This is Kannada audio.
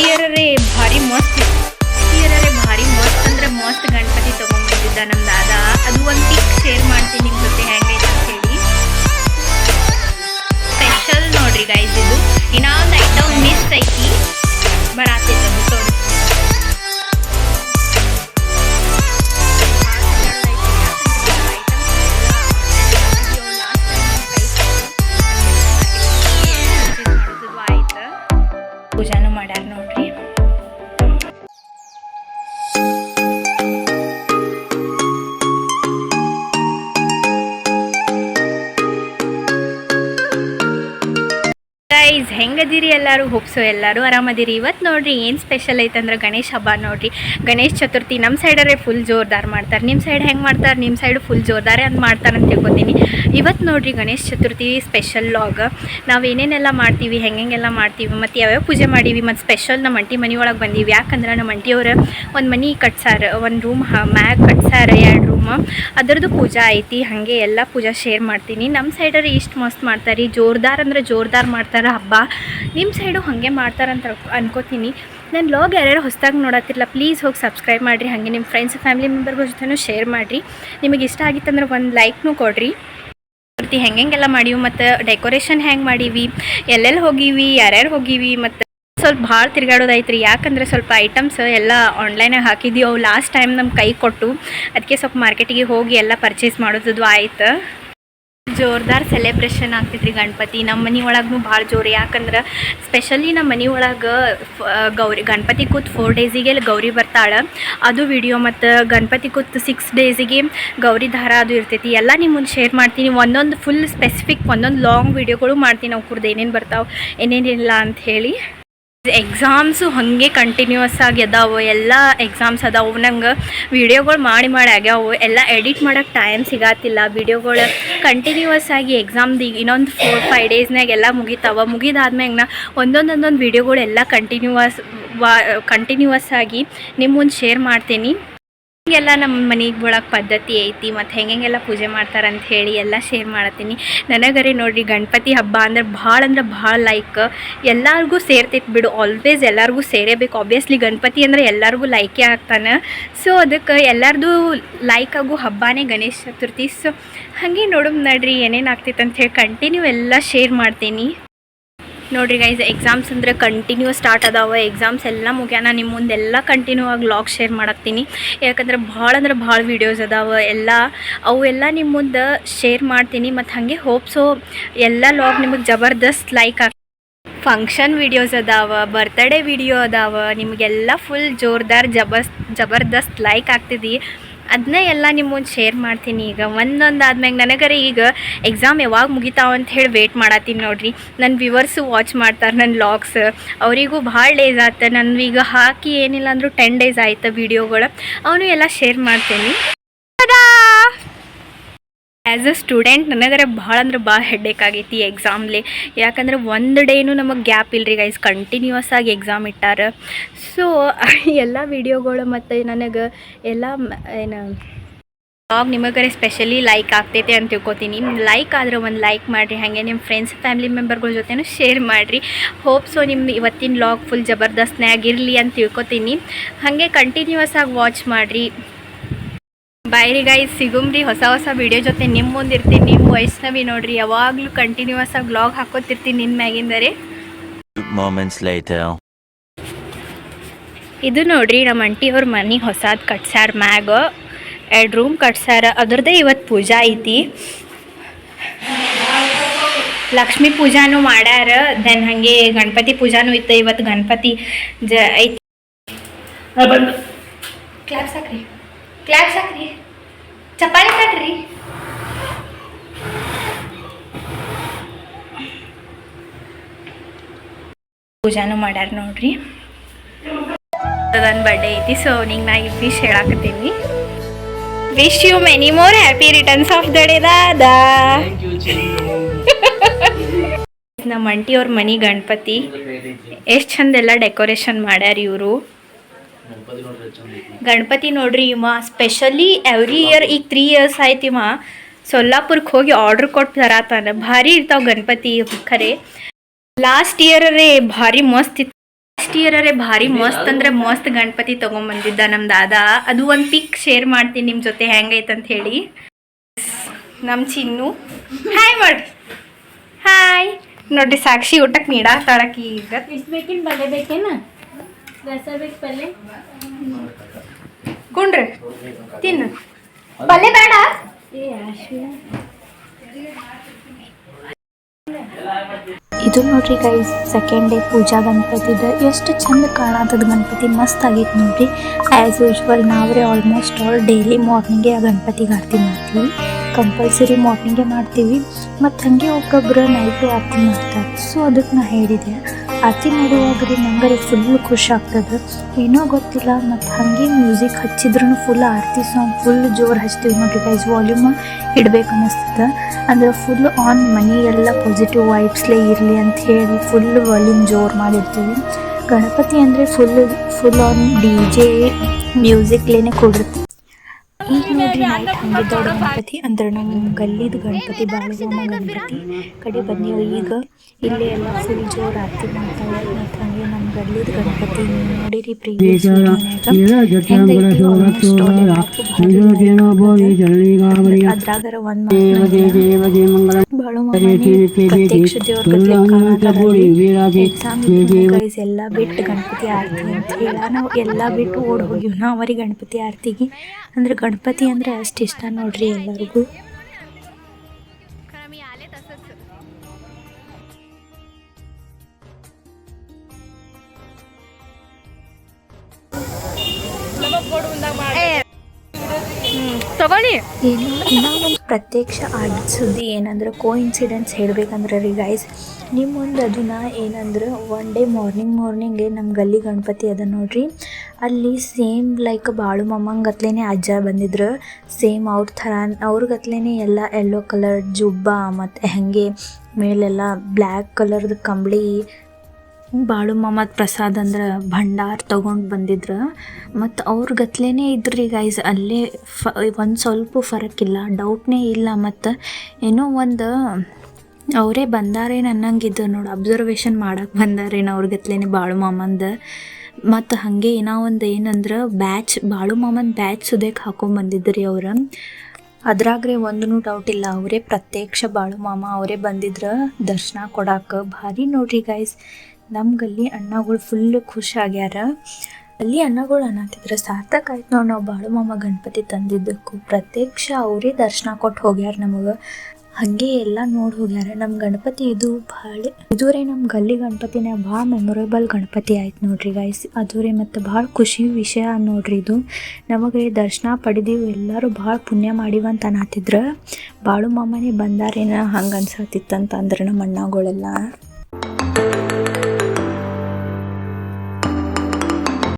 ಇಯರ್ ಗೈಸ್ ಹೆಂಗದಿರಿ ಎಲ್ಲರೂ ಹೋಪ್ಸೋ ಎಲ್ಲರೂ ಆರಾಮದಿರಿ. ಇವತ್ತು ನೋಡ್ರಿ ಏನು ಸ್ಪೆಷಲ್ ಐತಂದ್ರೆ ಗಣೇಶ ಹಬ್ಬ ನೋಡ್ರಿ. ಗಣೇಶ ಚತುರ್ಥಿ ನಮ್ಮ ಸೈಡರೇ ಫುಲ್ ಜೋರ್ದಾರ್ ಮಾಡ್ತಾರೆ. ನಿಮ್ಮ ಸೈಡ್ ಹೆಂಗೆ ಮಾಡ್ತಾರೆ? ನಿಮ್ಮ ಸೈಡ್ ಫುಲ್ ಜೋರ್ದಾರೆ ಅಂತ ಮಾಡ್ತಾರೆ ಅಂತ ತಿಳ್ಕೊತೀನಿ. ಇವತ್ತು ನೋಡ್ರಿ ಗಣೇಶ ಚತುರ್ಥಿ ಸ್ಪೆಷಲ್ ಲಾಗ್ ನಾವು ಏನೇನೆಲ್ಲ ಮಾಡ್ತೀವಿ ಹೆಂಗೆಲ್ಲ ಮಾಡ್ತೀವಿ, ಮತ್ತು ಯಾವ್ಯಾವ ಪೂಜೆ ಮಾಡೀವಿ, ಮತ್ತು ಸ್ಪೆಷಲ್ ನಮ್ಮ ಅಂಟಿ ಮನೆ ಒಳಗೆ ಬಂದೀವಿ. ಯಾಕಂದ್ರೆ ನಮ್ಮ ಅಂಟಿಯವ್ರು ಒಂದು ಮನೆ ಕಟ್ಸಾರ, ಒಂದು ರೂಮ್ ಮ್ಯಾಗ್ ಕಟ್ಸಾರ ಎರಡು ರೂಮ್ ಅದರದ್ದು ಪೂಜಾ ಐತಿ, ಹಾಗೆ ಎಲ್ಲ ಪೂಜಾ ಶೇರ್ ಮಾಡ್ತೀನಿ. ನಮ್ಮ ಸೈಡಲ್ಲಿ ಇಷ್ಟು ಮಸ್ತ್ ಮಾಡ್ತಾರೆ. ಜೋರ್ದಾರ್ ಅಂದ್ರೆ ಜೋರ್ದಾರ್ ಮಾಡ್ತಾರೆ ಹಬ್ಬ. ನಿಮ್ಮ ಸೈಡು ಹಾಗೆ ಮಾಡ್ತಾರಂತ ಅನ್ಕೋತೀನಿ. ನನ್ನ ಲಾಗ್ ಯಾರ್ಯಾರು ಹೊಸದಾಗಿ ನೋಡತ್ತಿರಲ್ಲ ಪ್ಲೀಸ್ ಹೋಗಿ ಸಬ್ಸ್ಕ್ರೈಬ್ ಮಾಡಿರಿ. ಹಾಗೆ ನಿಮ್ಮ ಫ್ರೆಂಡ್ಸ್ ಫ್ಯಾಮಿಲಿ ಮೆಂಬರ್ಗಳ ಜೊತೆನೂ ಶೇರ್ ಮಾಡಿರಿ. ನಿಮಗೆ ಇಷ್ಟ ಆಗಿತ್ತಂದ್ರೆ ಒಂದು ಲೈಕ್ನೂ ಕೊಡ್ರಿ. ಪ್ರತಿ ಹೆಂಗೆಲ್ಲ ಮಾಡೀವಿ ಮತ್ತು ಡೆಕೋರೇಷನ್ ಹೆಂಗೆ ಮಾಡೀವಿ, ಎಲ್ಲೆಲ್ಲಿ ಹೋಗೀವಿ, ಯಾರ್ಯಾರು ಹೋಗೀವಿ, ಮತ್ತು ಸ್ವಲ್ಪ ಭಾಳ ತಿರುಗಾಡೋದೈತ್ರಿ ಯಾಕಂದರೆ ಸ್ವಲ್ಪ ಐಟಮ್ಸ್ ಎಲ್ಲ ಆನ್ಲೈನಾಗ ಹಾಕಿದ್ದೀವಿ ಅವು ಲಾಸ್ಟ್ ಟೈಮ್ ನಮ್ಮ ಕೈ ಕೊಟ್ಟು ಅದಕ್ಕೆ ಸ್ವಲ್ಪ ಮಾರ್ಕೆಟಿಗೆ ಹೋಗಿ ಎಲ್ಲ ಪರ್ಚೇಸ್ ಮಾಡೋದು ಆಯ್ತು. ಜೋರ್ದಾರ್ ಸೆಲೆಬ್ರೇಷನ್ ಆಗ್ತೈತ್ರಿ ಗಣಪತಿ. ನಮ್ಮ ಮನೆ ಒಳಗೂ ಭಾಳ ಜೋರು. ಯಾಕಂದ್ರೆ ಸ್ಪೆಷಲಿ ನಮ್ಮ ಮನೆ ಒಳಗೆ ಗೌರಿ, ಗಣಪತಿ ಕೂತ್ ಫೋರ್ ಡೇಸಿಗೆ ಗೌರಿ ಬರ್ತಾಳೆ. ಅದು ವಿಡಿಯೋ ಮತ್ತು ಗಣಪತಿ ಕೂತ್ ಸಿಕ್ಸ್ ಡೇಸಿಗೆ ಗೌರಿ ದಾರ ಅದು ಇರ್ತೈತಿ. ಎಲ್ಲ ನಿಮ್ಮ ಮುಂದೆ ಶೇರ್ ಮಾಡ್ತೀನಿ. ಒಂದೊಂದು ಫುಲ್ ಸ್ಪೆಸಿಫಿಕ್ ಒಂದೊಂದು ಲಾಂಗ್ ವಿಡಿಯೋಗಳು ಮಾಡ್ತೀನಿ ಕುರ್ದು ಏನೇನು ಬರ್ತಾವೆ ಏನೇನಿಲ್ಲ ಅಂತ ಹೇಳಿ. ಎಕ್ಸಾಮ್ಸು ಹಾಗೆ ಕಂಟಿನ್ಯೂಸ್ ಆಗಿ ಅದಾವು, ಎಲ್ಲ ಎಕ್ಸಾಮ್ಸ್ ಅದಾವು. ನಂಗೆ ವೀಡಿಯೋಗಳು ಮಾಡಿ ಮಾಡಿ ಆಗ್ಯಾವು. ಎಲ್ಲ ಎಡಿಟ್ ಮಾಡೋಕ್ಕೆ ಟೈಮ್ ಸಿಗತ್ತಿಲ್ಲ ವೀಡಿಯೋಗಳು ಕಂಟಿನ್ಯೂಸ್ ಆಗಿ ಎಕ್ಸಾಮ್ದು ಈಗ ಇನ್ನೊಂದು ಫೋರ್ ಫೈವ್ ಡೇಸ್ನಾಗ ಎಲ್ಲ ಮುಗಿತಾವ. ಮುಗಿದಾದ್ಮ್ಯಾಗ ನಾ ಒಂದೊಂದೊಂದೊಂದು ಒಂದೊಂದು ವಿಡಿಯೋಗಳು ಎಲ್ಲ ಕಂಟಿನ್ಯೂವಸ್ ವಾ ಕಂಟಿನ್ಯೂಸ್ ಆಗಿ ನಿಮ್ಮ ಮುಂದೆ ಶೇರ್ ಮಾಡ್ತೀನಿ. ಎಲ್ಲ ನಮ್ಮ ಮನೆಗೆ ಒಳಗೆ ಪದ್ಧತಿ ಐತಿ ಮತ್ತು ಹೆಂಗೆಲ್ಲ ಪೂಜೆ ಮಾಡ್ತಾರೆ ಅಂತ ಹೇಳಿ ಎಲ್ಲ ಶೇರ್ ಮಾಡತ್ತೀನಿ. ನನಗರೆ ನೋಡಿರಿ ಗಣಪತಿ ಹಬ್ಬ ಅಂದ್ರೆ ಭಾಳ ಅಂದ್ರೆ ಭಾಳ ಲೈಕ್ ಎಲ್ಲರಿಗೂ ಸೇರ್ತೈತೆ ಬಿಡು ಆಲ್ವೇಸ್ ಎಲ್ಲರಿಗೂ ಸೇರೇಬೇಕು. ಆಬ್ವಿಯಸ್ಲಿ ಗಣಪತಿ ಅಂದ್ರೆ ಎಲ್ಲರಿಗೂ ಲೈಕೇ ಆಗ್ತಾನೆ. ಸೊ ಅದಕ್ಕೆ ಎಲ್ಲರದು ಲೈಕ್ ಆಗೋ ಹಬ್ಬನೇ ಗಣೇಶ ಚತುರ್ಥಿ. ಸೊ ಹಾಗೆ ನೋಡೋಣ ನಡ್ರಿ ಏನೇನು ಆಗ್ತೈತೆ ಅಂತ ಹೇಳಿ ಕಂಟಿನ್ಯೂ ಎಲ್ಲ ಶೇರ್ ಮಾಡ್ತೀನಿ. ನೋಡ್ರಿ ಗೈಸ್ ಎಕ್ಸಾಮ್ಸ್ ಅಂದ್ರೆ ಕಂಟಿನ್ಯೂ ಸ್ಟಾರ್ಟ್ ಅದಾವೆ. ಎಕ್ಸಾಮ್ಸ್ ಎಲ್ಲ ಮುಗ್ಯಾನ. ನಿಮ್ಮ ಮುಂದೆಲ್ಲ ಕಂಟಿನ್ಯೂ ಆಗಿ ಲಾಗ್ ಶೇರ್ ಮಾಡತ್ತೀನಿ. ಯಾಕಂದ್ರೆ ಭಾಳ ಅಂದ್ರೆ ಭಾಳ ವೀಡಿಯೋಸ್ ಅದಾವ. ಎಲ್ಲ ಅವು ಎಲ್ಲ ನಿಮ್ಮ ಮುಂದೆ ಶೇರ್ ಮಾಡ್ತೀನಿ. ಮತ್ತು ಹಾಗೆ ಹೋಪ್ಸೋ ಎಲ್ಲ ಲಾಗ್ ನಿಮಗೆ ಜಬರ್ದಸ್ತ್ ಲೈಕ್ ಆಗ ಫಂಕ್ಷನ್ ವೀಡಿಯೋಸ್ ಅದಾವ ಬರ್ತ್ಡೇ ವಿಡಿಯೋ ಅದಾವ. ನಿಮಗೆಲ್ಲ ಫುಲ್ ಜೋರ್ದಾರ್ ಜಬರ್ಸ್ ಜಬರ್ದಸ್ತ್ ಲೈಕ್ ಆಗ್ತಿದೆ. ಅದನ್ನ ಎಲ್ಲ ನಿಮ್ಮ ಮುಂದೆ ಶೇರ್ ಮಾಡ್ತೀನಿ ಈಗ. ಒಂದೊಂದು ಆದ್ಮ್ಯಾಗ ನನಗರೆ ಈಗ ಎಕ್ಸಾಮ್ ಯಾವಾಗ ಮುಗಿತಾವ ಅಂತ ಹೇಳಿ ವೇಟ್ ಮಾಡತ್ತೀನಿ ನೋಡ್ರಿ. ನನ್ನ ವಿವರ್ಸು ವಾಚ್ ಮಾಡ್ತಾರೆ ನನ್ನ ಲಾಗ್ಸ್ ಅವರಿಗೂ ಭಾಳ ಡೇಸ್ ಆಯ್ತು ನನ್ನ ಈಗ ಹಾಕಿ ಏನಿಲ್ಲ ಅಂದರೂ ಟೆನ್ ಡೇಸ್ ಆಯ್ತು ವೀಡಿಯೋಗಳು ಅವನು ಎಲ್ಲ ಶೇರ್ ಮಾಡ್ತೀನಿ. ಆ್ಯಸ್ ಅ ಸ್ಟೂಡೆಂಟ್ ನನಗರೆ ಭಾಳ ಅಂದ್ರೆ ಭಾಳ ಹೆಡ್ಡೇಕ್ ಆಗೈತಿ ಎಕ್ಸಾಮ್ಲಿ ಯಾಕಂದ್ರೆ ಒಂದು ಡೇನು ನಮಗೆ ಗ್ಯಾಪ್ ಇಲ್ಲರಿ ಗೈಸ್ ಕಂಟಿನ್ಯೂಸ್ ಆಗಿ ಎಕ್ಸಾಮ್ ಇಟ್ಟಾರ. ಸೊ ಎಲ್ಲ ವಿಡಿಯೋಗಳು ಮತ್ತು ನನಗೆ ಎಲ್ಲ ಏನು ಬ್ಲಾಗ್ ನಿಮಗರೆ ಸ್ಪೆಷಲಿ ಲೈಕ್ ಆಗ್ತೈತೆ ಅಂತ ತಿಳ್ಕೊತೀನಿ. ಲೈಕ್ ಆದ್ರೆ ಒಂದು ಲೈಕ್ ಮಾಡಿರಿ, ಹಾಗೆ ನಿಮ್ಮ ಫ್ರೆಂಡ್ಸ್ ಫ್ಯಾಮಿಲಿ ಮೆಂಬರ್ಗಳ ಜೊತೆನೂ ಶೇರ್ ಮಾಡಿರಿ. ಹೋಪ್ ಸೊ ನಿಮ್ಮ ಇವತ್ತಿನ ಬ್ಲಾಗ್ ಫುಲ್ ಜಬರ್ದಸ್ತ್ನೇ ಆಗಿರಲಿ ಅಂತ ತಿಳ್ಕೊತೀನಿ. ಹಾಗೆ ಕಂಟಿನ್ಯೂಸ್ ಆಗಿ ವಾಚ್ ಮಾಡಿರಿ. ಬಾಯ್ರಿ ಗೈಸ್ ಸಿಗುಮ್ರಿ ಹೊಸ ಹೊಸ ವಿಡಿಯೋ ಜೊತೆ ನಿಮ್ಮ ಮುಂದೆ ಇರ್ತೀನಿ. ನಿಮ್ಮ ವೈಷ್ಣವಿ ನೋಡ್ರಿ ಯಾವಾಗಲೂ ಕಂಟಿನ್ಯೂಸ್ ಆಗಿ ಬ್ಲಾಗ್ ಹಾಕೋತಿರ್ತೀನಿ ನಿಮ್ಮ ಮ್ಯಾಗಿಂದರೆ. ಇದು ನೋಡ್ರಿ ನಮ್ಮ ಅಂಟಿಯವ್ರ ಮನೆ ಹೊಸದ್ ಕಟ್ಸಾರ ಮ್ಯಾಗ. ಎರಡು ರೂಮ್ ಕಟ್ಸಾರ ಅದ್ರದ್ದೇ ಇವತ್ತು ಪೂಜಾ ಐತಿ. ಲಕ್ಷ್ಮೀ ಪೂಜಾನು ಮಾಡ್ಯಾರ ದೆನ್ ಹಾಗೆ ಗಣಪತಿ ಪೂಜಾನು ಇತ್ತು ಇವತ್ತು ಗಣಪತಿ ಜ ಐತಿ. ಕ್ಲಾಪ್ ಹಾಕ್ರಿ ಕ್ಲಾಪ್ ಹಾಕ್ರಿ ಚಪ್ಪಾಳಿ ಕಟ್ರಿ. ಪೂಜಾನು ಮಾಡ್ಯಾರ ನೋಡ್ರಿ. ನನ್ನ ಬರ್ಡೇ ಐತಿ ಸೊ ನಿಂಗೆ ನಾ ಈ wish ಹೇಳಾಕತ್ತೀನಿ. Wish you many more happy returns of the day ದಾದಾ ನಮ್ಮ ಅಂಟಿ ಅವ್ರ ಮನಿ ಗಣಪತಿ. ಎಷ್ಟು ಚಂದೆಲ್ಲ ಡೆಕೋರೇಷನ್ ಮಾಡ್ಯಾರ ಇವರು. ಗಣಪತಿ ನೋಡ್ರಿ ಇವ ಸ್ಪೆಷಲಿ ಎವ್ರಿ ಇಯರ್ ಈಗ ತ್ರೀ ಇಯರ್ಸ್ ಆಯ್ತು ಇವ ಸೊಲ್ಲಾಪುರಕ್ಕೆ ಹೋಗಿ ಆರ್ಡ್ರ್ ಕೊಟ್ಟು ತರಾತಾನ ಭಾರಿ ಇರ್ತಾವ ಗಣಪತಿ ಖರೆ ಲಾಸ್ಟ್ ಇಯರ್ ರೇ ಭಾರಿ ಮಸ್ತ್ ಇತ್ತು. ಲಾಸ್ಟ್ ಇಯರೇ ಭಾರಿ ಮಸ್ತ್ ಅಂದ್ರೆ ಮಸ್ತ್ ಗಣಪತಿ ತೊಗೊಂಬಂದಿದ್ದ ನಮ್ಮ ದಾದ. ಅದು ಒಂದು ಪಿಕ್ ಶೇರ್ ಮಾಡ್ತೀನಿ ನಿಮ್ಮ ಜೊತೆ ಹೆಂಗೈತೆ ಅಂತ ಹೇಳಿ. ನಮ್ಮ ಚಿನ್ನು. ಹಾಯ್ ಮಾಡಿ. ಹಾಯ್ ನೋಡ್ರಿ ಸಾಕ್ಷಿ ಊಟಕ್ಕೆ ನೀಡಾತಾಳಕಿ ಈಗ. ಬೇಕೇನ? ರಸ ಪಲ್ಲೆ? ಕುಂಡ್ರಿ ತಿನ್ನು. ಪಲ್ಯ ಬೇಡ. ಇದು ನೋಡ್ರಿ ಗೈಸ್ ಸೆಕೆಂಡ್ ಡೇ ಪೂಜಾ ಗಣಪತಿದ ಎಷ್ಟು ಚಂದ ಕಾಣತದ ಗಣಪತಿ ಮಸ್ತ್ ಆಗೈತೆ ನೋಡ್ರಿ. ಆ್ಯಸ್ ಯೂಶ್ವಲ್ ನಾವ್ರೆ ಆಲ್ಮೋಸ್ಟ್ ಆಲ್ ಡೈಲಿ ಮಾರ್ನಿಂಗ್ ಆ ಗಣಪತಿಗೆ ಆರತಿ ಮಾಡ್ತೀವಿ. ಕಂಪಲ್ಸರಿ ಮಾರ್ನಿಂಗೇ ಮಾಡ್ತೀವಿ. ಮತ್ತು ಹಂಗೆ ಒಬ್ಬೊಬ್ಬರು ನೈಟು ಆರತಿ ಮಾಡ್ತಾರೆ. ಸೊ ಅದಕ್ಕೆ ನಾ ಹೇಳಿದೆ. ಆರತಿ ಮಾಡುವಾಗ ರೀ ನಂಗೆ ಫುಲ್ ಖುಷಿ ಆಗ್ತದೆ. ಏನೋ ಗೊತ್ತಿಲ್ಲ, ಮತ್ತು ಹಾಗೆ ಮ್ಯೂಸಿಕ್ ಹಚ್ಚಿದ್ರೂ ಫುಲ್ ಆರತಿ ಸಾಂಗ್ ಫುಲ್ ಜೋರು ಹಚ್ತೀವಿ ನೋಡ್ರಿ ಗೈಸ್ ವಾಲ್ಯೂಮ್ ಇಡ್ಬೇಕು ಅನ್ನಿಸ್ತದೆ. ಅಂದ್ರೆ ಫುಲ್ ಆನ್ ಮನಿ ಎಲ್ಲ ಪಾಸಿಟಿವ್ ವೈಬ್ಸ್ಲೇ ಇರಲಿ ಅಂತ ಹೇಳಿ ಫುಲ್ ವಾಲ್ಯೂಮ್ ಜೋರು ಮಾಡಿರ್ತೀವಿ. ಗಣಪತಿ ಅಂದರೆ full full on D J ಮ್ಯೂಸಿಕ್ಲೇನೆ ಕೊಡಿರ್ತೀವಿ. ಈಗ ನೋಡ್ರಿ ನೈಟ್ ಹಂಗೆ ದೊಡ್ಡ ಗಣಪತಿ ಅಂದ್ರೆ ನಮ್ಮ ಗಲ್ಲಿದ ಗಣಪತಿ ಬಾಳೆಗೊಮ್ಮ ಗಣಪತಿ ಕಡೆ ಬಂದೀವಿ ಈಗ ಇಲ್ಲಿ ಎಲ್ಲ ಫುಲ್ ಜೋರು ಆರತಿ ಮಾಡ್ತಾವೆ ಮತ್ತು ಹಂಗೆ ನಮ್ಮ ಗಲ್ಲಿದ ಗಣಪತಿ ನೋಡಿರಿ ಪ್ರೀವಿಯಸ್ ಅದ್ರಾಗರ ಒಂದು ಎಲ್ಲ ಬಿಟ್ಟು ಗಣಪತಿ ಆರತಿ ಅಂತ ಹೇಳ. ನಾವು ಎಲ್ಲ ಬಿಟ್ಟು ಓಡ್ ಹೋಗಿವಿ. ನಾವು ಅವರಿಗೆ ಗಣಪತಿ ಆರತಿಗೆ. ಅಂದ್ರೆ ಗಣಪತಿ ಅಂದ್ರೆ ಅಷ್ಟು ಇಷ್ಟ ನೋಡ್ರಿ ಎಲ್ಲರಿಗೂ. ತಗೊಳ್ಳಿ. ಇನ್ನೊಂದು ಪ್ರತ್ಯಕ್ಷ ಆಗಿದ್ದ ಸುದ್ದಿ ಏನಂದ್ರೆ ಕೋ ಇನ್ಸಿಡೆನ್ಸ್ ಹೇಳ್ಬೇಕಂದ್ರೆ ರೀ ಗೈಸ್ ನಿಮ್ಮ ಅದನ್ನ ಏನಂದ್ರೆ ಒನ್ ಡೇ ಮಾರ್ನಿಂಗ್ ಮಾರ್ನಿಂಗೆ ನಮ್ಮ ಗಲ್ಲಿ ಗಣಪತಿ ಅದ ನೋಡ್ರಿ. ಅಲ್ಲಿ ಸೇಮ್ ಲೈಕ್ ಬಾಳು ಮಮ್ಮಂಗತ್ಲೇ ಅಜ್ಜ ಬಂದಿದ್ರು. ಸೇಮ್ ಅವ್ರ ಥರ ಅವ್ರಿಗತ್ಲೇ ಎಲ್ಲ ಯೆಲ್ಲೋ ಕಲರ್ ಜುಬ್ಬ ಮತ್ತು ಹಾಗೆ ಮೇಲೆಲ್ಲ ಬ್ಲ್ಯಾಕ್ ಕಲರ್ದು ಕಂಬಳಿ ಬಾಳು ಮಹಮ್ಮದ್ ಪ್ರಸಾದ್ ಅಂದ್ರೆ ಭಂಡಾರ್ ತೊಗೊಂಡು ಬಂದಿದ್ರು. ಮತ್ತು ಅವ್ರ ಗತ್ಲೇನೆ ಇದ್ರಿ ಗೈಸ್ ಅಲ್ಲೇ ಫ, ಒಂದು ಸ್ವಲ್ಪ ಫರಕ್ಕಿಲ್ಲ ಡೌಟ್ನೇ ಇಲ್ಲ. ಮತ್ತು ಏನೋ ಒಂದು ಅವರೇ ಬಂದಾರೇನು ಅನ್ನಂಗಿದ್ದು ನೋಡಿ ಅಬ್ಸರ್ವೇಶನ್ ಮಾಡಕ್ಕೆ ಬಂದಾರೇನು ಅವ್ರ ಗತ್ಲೇನೆ ಬಾಳು ಮಾಮಂದ. ಮತ್ತು ಹಾಗೆ ಏನೋ ಒಂದು ಏನಂದ್ರೆ ಬ್ಯಾಚ್ ಬಾಳು ಮಾಮನ್ ಬ್ಯಾಚ್ ಸುದೇಕ್ ಹಾಕೊಂಬಂದಿದ್ರಿ ಅವ್ರು. ಅದ್ರಾಗ್ರೆ ಒಂದೂ ಡೌಟ್ ಇಲ್ಲ, ಅವರೇ ಪ್ರತ್ಯಕ್ಷ ಬಾಳು ಮಾಮ ಅವರೇ ಬಂದಿದ್ರು ದರ್ಶನ ಕೊಡಾಕ. ಭಾರಿ ನೋಡ್ರಿ ಗೈಸ್ ನಮ್ಗಲ್ಲಿ ಅಣ್ಣಗಳು ಫುಲ್ ಖುಷಿ ಆಗ್ಯಾರ. ಅಲ್ಲಿ ಅಣ್ಣಗಳು ಅನ್ನತ್ತಿದ್ರು ಸಾರ್ಥಕ ಆಯ್ತು ನೋಡಿ ನಾವು ಬಾಳು ಮಾಮ ಗಣಪತಿ ತಂದಿದ್ದಕ್ಕೂ. ಪ್ರತ್ಯಕ್ಷ ಅವರೇ ದರ್ಶನ ಕೊಟ್ಟು ಹೋಗ್ಯಾರ ನಮಗೆ. ಹಾಗೆ ಎಲ್ಲ ನೋಡಿ ಹೋಗ್ಯಾರ. ನಮ್ಮ ಗಣಪತಿ ಇದು ಭಾಳ, ಇದುವರೆ ನಮ್ಮ ಗಲ್ಲಿ ಗಣಪತಿನೇ ಭಾಳ ಮೆಮೊರೇಬಲ್ ಗಣಪತಿ ಆಯ್ತು ನೋಡ್ರಿ ಗೈಸ್ ಅದುವರೆ ಮತ್ತು ಭಾಳ ಖುಷಿ ವಿಷಯ ನೋಡ್ರಿ ಇದು. ನಮಗೆ ದರ್ಶನ ಪಡೆದೀವಿ, ಎಲ್ಲರೂ ಭಾಳ ಪುಣ್ಯ ಮಾಡಿವಂತ ಅನ್ನತ್ತಿದ್ರು ಬಾಳು ಮಾಮನೇ ಬಂದಾರೇನ ಹಂಗೆ ಅನ್ಸತ್ತಿತ್ತಂತಂದ್ರೆ ನಮ್ಮ ಅಣ್ಣಗಳೆಲ್ಲ.